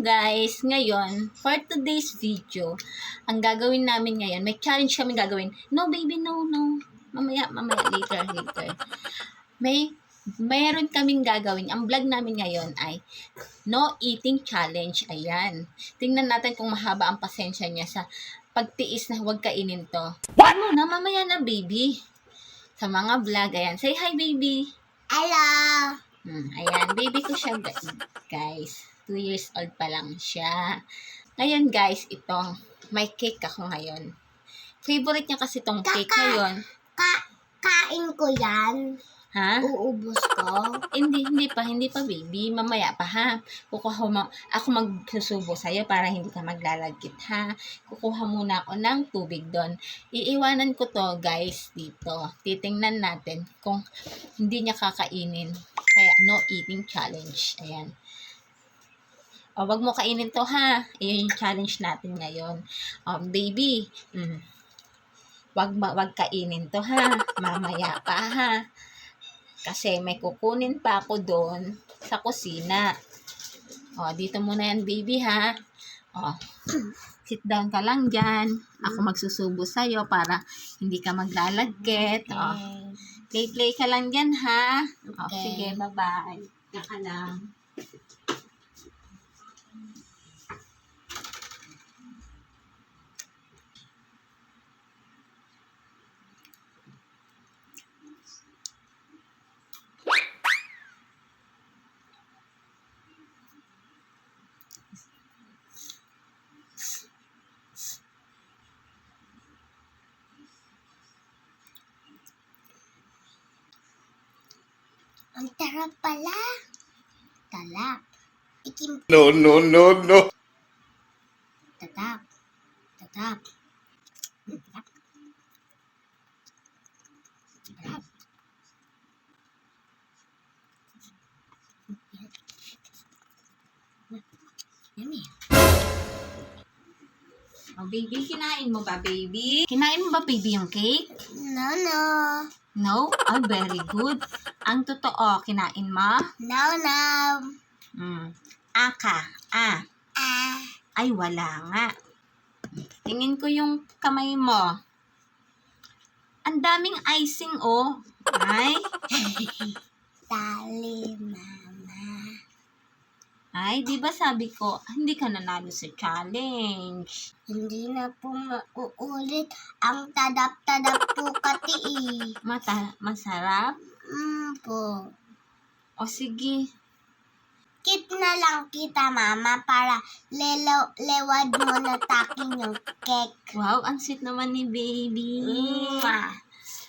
guys, ngayon, for today's video, ang gagawin namin ngayon, may challenge kami gagawin. No baby, no, no. Mamaya, mamaya, later, later. May, mayroon kaming gagawin. Ang vlog namin ngayon ay no eating challenge. Ayan. Tingnan natin kung mahaba ang pasensya niya sa pagtiis na huwag kainin to. Ano na, mamaya na baby. Sa mga vlog, ayan. Say hi baby. Hello! Hmm, ayan, baby ko siya, gu- guys. Two years old pa lang siya. Ngayon, guys, itong, may cake ako ngayon. Favorite niya kasi itong cake Kaka. ngayon. Ka kain ko yan. Ha? Uubos ko. Hindi, hindi pa, hindi pa, baby. Mamaya pa, ha? Kukuha mo, ako magsusubo sa'yo para hindi ka maglalagkit, ha? Kukuha muna ako ng tubig doon. Iiwanan ko to, guys, dito. Titingnan natin kung hindi niya kakainin. Kaya, no eating challenge. Ayan. O, wag mo kainin to, ha? Iyon yung challenge natin ngayon. Um, baby, mm, wag, wag kainin to, ha? Mamaya pa, ha? Kasi may kukunin pa ako doon sa kusina. O, dito muna yan, baby, ha? O, sit down ka lang dyan. Ako magsusubo sa'yo para hindi ka maglalagkit. O, play-play ka lang dyan, ha? O, Okay. sige, bye-bye. Naka lang. Ang tarap pala. Talap. Ikim No, no, no, no. tatap. Tatap. Tatap. Tatap. Yummy. O, baby, kinain mo ba, baby? Kinain mo ba, baby, yung cake? No, no. No? Oh, very good. Ang totoo, kinain mo? No, no. Mm. Aka. Ah. Ah. Ay, wala nga. Tingin ko yung kamay mo. Ang daming icing, oh. Ay. Dali, mama. Ay, di ba sabi ko, hindi ka nanalo sa challenge. Hindi na po mauulit ang tadap-tadap po kati eh. Mata, masarap? Mm po. O sige. Kit na lang kita, mama, para lelo, lewad mo na takin yung cake. Wow, ang sweet naman ni baby. Mwah.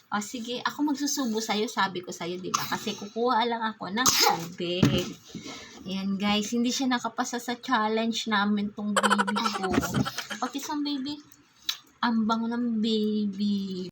O sige, ako magsusubo sa'yo, sabi ko sa'yo, di ba? Kasi kukuha lang ako ng tubig. Ayan guys, hindi siya nakapasa sa challenge namin tong baby ko. Pati sa baby, ang bango ng baby.